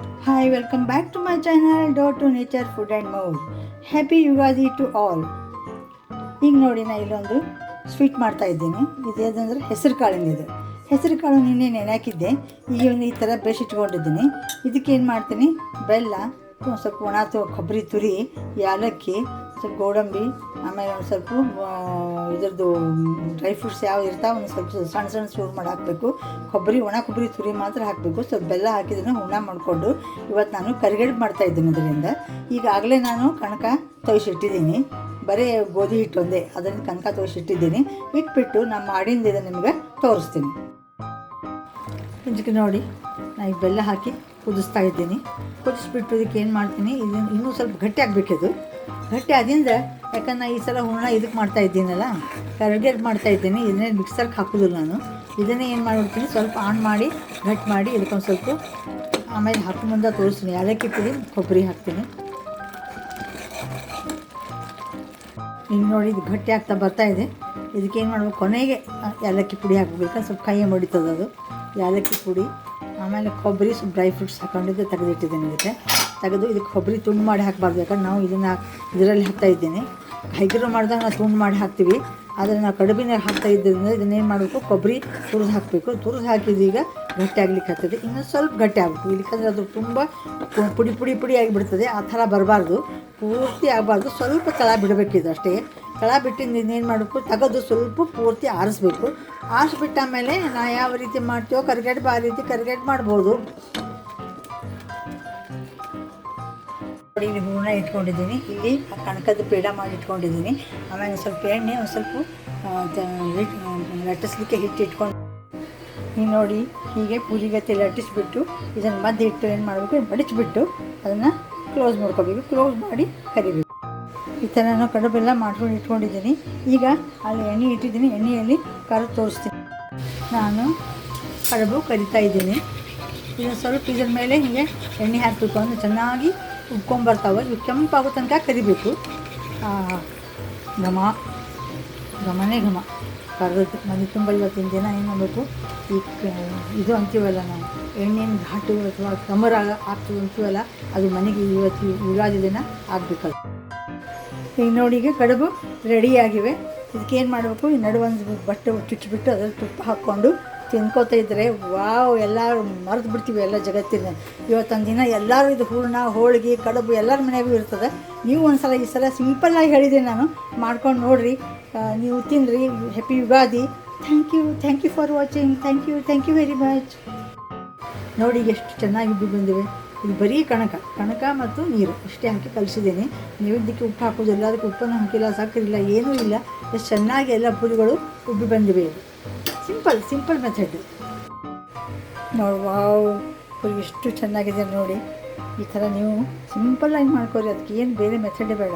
Hi welcome back to my channel do to nature food and more happy Ugadi to all ಈಗ ನೋಡಿ ನಾ ಇಲ್ಲೊಂದು sweet ಮಾಡ್ತಾ ಇದ್ದೀನಿ. ಇದು ಯಾವುದಂದ್ರೆ ಹೆಸರು ಕಾಳಿಂದಿದೆ ಹೆಸರು ಕಾಳು ನಿನ್ನೆ ನೆನೆ ಹಾಕಿದ್ದೆ ಈಗ ಒಂದು ಈ ಥರ ಬೇಸಿಟ್ಕೊಂಡಿದ್ದೀನಿ ಇದಕ್ಕೆ ಏನು ಮಾಡ್ತೀನಿ? ಬೆಲ್ಲ, ಒಂದು ಸ್ವಲ್ಪ ಒಣ ಕೊಬ್ಬರಿ ತುರಿ ಯಾಲಕ್ಕಿ ಸ್ವಲ್ಪ ಗೋಡಂಬಿ, ಆಮೇಲೆ ಒಂದು ಸ್ವಲ್ಪ ಇದ್ರದ್ದು ಡ್ರೈ ಫ್ರೂಟ್ಸ್ ಯಾವ ಇರ್ತಾವೆ ಒಂದು ಸ್ವಲ್ಪ ಸಣ್ಣ ಸಣ್ಣ ಚೂರು ಮಾಡಿ ಹಾಕಬೇಕು. ಕೊಬ್ಬರಿ, ಒಣ ಕೊಬ್ಬರಿ ತುರಿ ಮಾತ್ರ ಹಾಕಬೇಕು. ಸ್ವಲ್ಪ ಬೆಲ್ಲ ಹಾಕಿದ್ರೆ ಹುಣ ಮಾಡಿಕೊಂಡು ಇವತ್ತು ನಾನು ಕರಿಗಡ್ಬು ಮಾಡ್ತಾ ಇದ್ದೀನಿ ಅದರಿಂದ. ಈಗಾಗಲೇ ನಾನು ಕಣಕ ತೊಯ್ಸಿಟ್ಟಿದ್ದೀನಿ. ಬರೀ ಗೋಧಿ ಹಿಟ್ಟು ಒಂದೇ, ಅದನ್ನು ಕನಕ ತೋರಿಸಿಟ್ಟಿದ್ದೀನಿ ಇಟ್ಬಿಟ್ಟು ನಾನು ಮಾಡಿಂದ ನಿಮಗೆ ತೋರಿಸ್ತೀನಿ. ಇದಕ್ಕೆ ನೋಡಿ ನಾನು ಈಗ ಬೆಲ್ಲ ಹಾಕಿ ಕುದಿಸ್ತಾ ಇದ್ದೀನಿ. ಕುದಿಸ್ಬಿಟ್ಟು ಇದಕ್ಕೆ ಏನು ಮಾಡ್ತೀನಿ, ಇದು ಇನ್ನೂ ಸ್ವಲ್ಪ ಗಟ್ಟಿ ಆಗಬೇಕಿದು. ಗಟ್ಟಿ ಆದಿಂದ ಯಾಕಂದ್ರೆ ಈ ಸಲ ಹೂರ್ಣ ಇದಕ್ಕೆ ಮಾಡ್ತಾ ಇದ್ದೀನಲ್ಲ ಕರ್ಗೆಟ್ ಮಾಡ್ತಾ ಇದ್ದೀನಿ. ಇದನ್ನೇ ಮಿಕ್ಸರ್ಗೆ ಹಾಕೋದಿಲ್ಲ ನಾನು. ಇದನ್ನೇ ಏನು ಮಾಡಿಬಿಡ್ತೀನಿ, ಸ್ವಲ್ಪ ಆನ್ ಮಾಡಿ ಗಟ್ಟಿ ಮಾಡಿ ಇದಕ್ಕೊಂದು ಸ್ವಲ್ಪ ಆಮೇಲೆ ಹಾಕಿ ಮುಂದೆ ತೋರಿಸ್ತೀನಿ. ಅದಕ್ಕೆ ಪುಡಿ, ಕೊಬ್ಬರಿ ಹಾಕ್ತೀನಿ. ಈಗ ನೋಡಿ, ಇದು ಗಟ್ಟಿ ಆಗ್ತಾ ಬರ್ತಾ ಇದೆ. ಇದಕ್ಕೆ ಏನು ಮಾಡ್ಬೇಕು, ಕೊನೆಗೆ ಯಾಲಕ್ಕಿ ಪುಡಿ ಹಾಕ್ಬೇಕು. ಸ್ವಲ್ಪ ಕೈಯೇ ಮಡಿತದದು ಅದು. ಏಲಕ್ಕಿ ಪುಡಿ, ಆಮೇಲೆ ಕೊಬ್ಬರಿ, ಸ್ವಲ್ಪ ಡ್ರೈ ಫ್ರೂಟ್ಸ್ ಹಾಕೊಂಡಿದ್ದು ತೆಗೆದಿಟ್ಟಿದ್ದೀನಿ ಇದಕ್ಕೆ. ತೆಗೆದು ಇದಕ್ಕೆ ಕೊಬ್ಬರಿ ತುಂಡು ಮಾಡಿ ಹಾಕಬಾರ್ದು. ಯಾಕಂದ್ರೆ ನಾವು ಇದನ್ನು ಇದರಲ್ಲಿ ಹಾಕ್ತಾ ಇದ್ದೀನಿ. ಹೈಗಿರು ಮಾಡಿದಾಗ ನಾವು ತುಂಡು ಮಾಡಿ ಹಾಕ್ತೀವಿ. ಆದರೆ ನಾವು ಕಡುಬಿನ ಹಾಕ್ತಾ ಇದ್ದರಿಂದ ಇದನ್ನೇನು ಮಾಡಬೇಕು? ಕೊಬ್ಬರಿ ತುರಿದು ಹಾಕಬೇಕು. ತುರಿದು ಹಾಕಿದೀಗ ಗಟ್ಟಿ ಆಗ್ಲಿಕ್ಕೆ ಆಗ್ತದೆ. ಇನ್ನೂ ಸ್ವಲ್ಪ ಗಟ್ಟಿ ಆಗಬೇಕು. ಇಲ್ಲಿಕಂದ್ರೆ ಅದು ತುಂಬ ಪುಡಿ ಪುಡಿ ಪುಡಿ ಆಗಿಬಿಡ್ತದೆ. ಆ ಥರ ಬರಬಾರ್ದು. ಪೂರ್ತಿ ಆಗಬಾರ್ದು. ಸ್ವಲ್ಪ ತಳ ಬಿಡಬೇಕಿದು ಅಷ್ಟೇ. ತಳ ಬಿಟ್ಟಿಂದ ಇನ್ನೇನು ಮಾಡಬೇಕು? ತೆಗೆದು ಸ್ವಲ್ಪ ಪೂರ್ತಿ ಆರಿಸ್ಬೇಕು. ಆರಿಸ್ಬಿಟ್ಟ ಮೇಲೆ ನಾ ಯಾವ ರೀತಿ ಮಾಡ್ತೀವೋ ಕರ್ಗೆಟ್ ಬಾ ರೀತಿ ಕರ್ಗೆಟ್ ಮಾಡ್ಬೋದು. ಇಲ್ಲಿ ಹೂರ್ಣ ಇಟ್ಕೊಂಡಿದ್ದೀನಿ. ಇಲ್ಲಿ ಕಣಕದ ಪೇಡ ಮಾಡಿ ಇಟ್ಕೊಂಡಿದ್ದೀನಿ. ಆಮೇಲೆ ಸ್ವಲ್ಪ ಎಣ್ಣೆ, ಒಂದು ಸ್ವಲ್ಪ ಲಟ್ಟಿಸ್ಲಿಕ್ಕೆ ಹಿಟ್ಟು ಇಟ್ಕೊಂಡು. ನೀವು ನೋಡಿ, ಹೀಗೆ ಪೂರಿಗತ್ತೆ ಲಟ್ಟಿಸ್ಬಿಟ್ಟು, ಇದನ್ನು ಮದ್ದು ಇಟ್ಟು ಏನು ಮಾಡಬೇಕು ಬಡಿಸ್ಬಿಟ್ಟು ಅದನ್ನು ಕ್ಲೋಸ್ ಮಾಡ್ಕೋಬೇಕು. ಕ್ಲೋಸ್ ಮಾಡಿ ಕರಿಬೇಕು. ಈ ಥರ ನಾನು ಕಡುಬೆಲ್ಲ ಮಾಡ್ಕೊಂಡು ಇಟ್ಕೊಂಡಿದ್ದೀನಿ. ಈಗ ಅಲ್ಲಿ ಎಣ್ಣೆ ಇಟ್ಟಿದ್ದೀನಿ. ಎಣ್ಣೆಯಲ್ಲಿ ಕರು ತೋರಿಸ್ತೀನಿ. ನಾನು ಕಡುಬು ಕರಿತಾ ಇದ್ದೀನಿ. ಇದನ್ನು ಸ್ವಲ್ಪ ಇದ್ರ ಮೇಲೆ ಹೀಗೆ ಎಣ್ಣೆ ಹಾಕಬೇಕು. ಅಂದರೆ ಚೆನ್ನಾಗಿ ಉಬ್ಕೊಂಬರ್ತಾವೆ ಇವು ಕೆಂಪಾಗೋ ತನಕ ಕರಿಬೇಕು. ಘಮ. ಘಮನೇ ಘಮ. ಕರೆದು ಮನೆ ತುಂಬ ಇವತ್ತಿನ ದಿನ ಏನು ಮಾಡಬೇಕು? ಈ, ಇದು ಅಂತೀವಲ್ಲ ನಾವು ಎಣ್ಣೆನ ಘಾಟು ಅಥವಾ ಕಮರ ಆಗ್ತೀವಿ ಅಂತೀವಲ್ಲ, ಅದು ಮನೆಗೆ ಇವತ್ತು ಯುಗಾದಿ ದಿನ ಆಗಬೇಕಲ್ಲ. ಈಗ ನೋಡಿ ಈಗ ಕಡುಬು ರೆಡಿಯಾಗಿವೆ. ಇದಕ್ಕೆ ಏನು ಮಾಡಬೇಕು? ಈ ನಡುವೊಂದು ಬಟ್ಟೆ ಚುಚ್ಚಿಬಿಟ್ಟು ಅದ್ರಲ್ಲಿ ತುಪ್ಪ ಹಾಕ್ಕೊಂಡು ತಿನ್ಕೋತಾ ಇದ್ದರೆ ವಾವ್, ಎಲ್ಲರೂ ಮರೆತು ಬಿಡ್ತೀವಿ ಎಲ್ಲ ಜಗತ್ತಿನ. ಇವತ್ತೊಂದು ದಿನ ಎಲ್ಲರೂ ಇದು ಹೂರ್ಣ, ಹೋಳಿಗೆ, ಕಡುಬು ಎಲ್ಲರ ಮನೆಯಾಗೂ ಇರ್ತದೆ. ನೀವು ಒಂದು ಸಲ ಈ ಸಲ ಸಿಂಪಲ್ಲಾಗಿ ಹೇಳಿದ್ದೀನಿ ನಾನು. ಮಾಡ್ಕೊಂಡು ನೋಡಿರಿ. ನೀವು ತಿನ್ನಿರಿ happy Ugadi thank you thank you for watching thank you thank you very much ನೋಡಿ ಎಷ್ಟು ಚೆನ್ನಾಗಿ ಬಂದಿವೆ. ಇದು ಬರೀ ಕಣಕ. ಕಣಕ ಮತ್ತು ನೀರು. ಇಷ್ಟೇ ಹಾಕಿ ಕಲಿಸಿದ್ದೀನಿ. ನೀವು ಇದಕ್ಕೆ ಉಪ್ಪು ಹಾಕೋದಿಲ್ಲ ಅದಕ್ಕೆ ಉಪ್ಪನ್ನು ಹಾಕಿಲ್ಲ ಸಕ್ಕರೆ ಇಲ್ಲ ಏನೂ ಇಲ್ಲ. ಎಷ್ಟು ಚೆನ್ನಾಗಿ ಎಲ್ಲ ಪುರಿಗಳು ಉಬ್ಬಿ ಬಂದಿವೆ. Simple simple method. ನೋಡಿ, ವಾವ್. ಎಷ್ಟು ಚೆನ್ನಾಗಿದೆ ನೋಡಿ. ಈ ಥರ ನೀವು ಸಿಂಪಲ್ಲಾಗಿ ಮಾಡ್ಕೊರಿ. ಅದಕ್ಕೆ ಏನು ಬೇರೆ ಮೆಥಡೇ ಬೇಡ.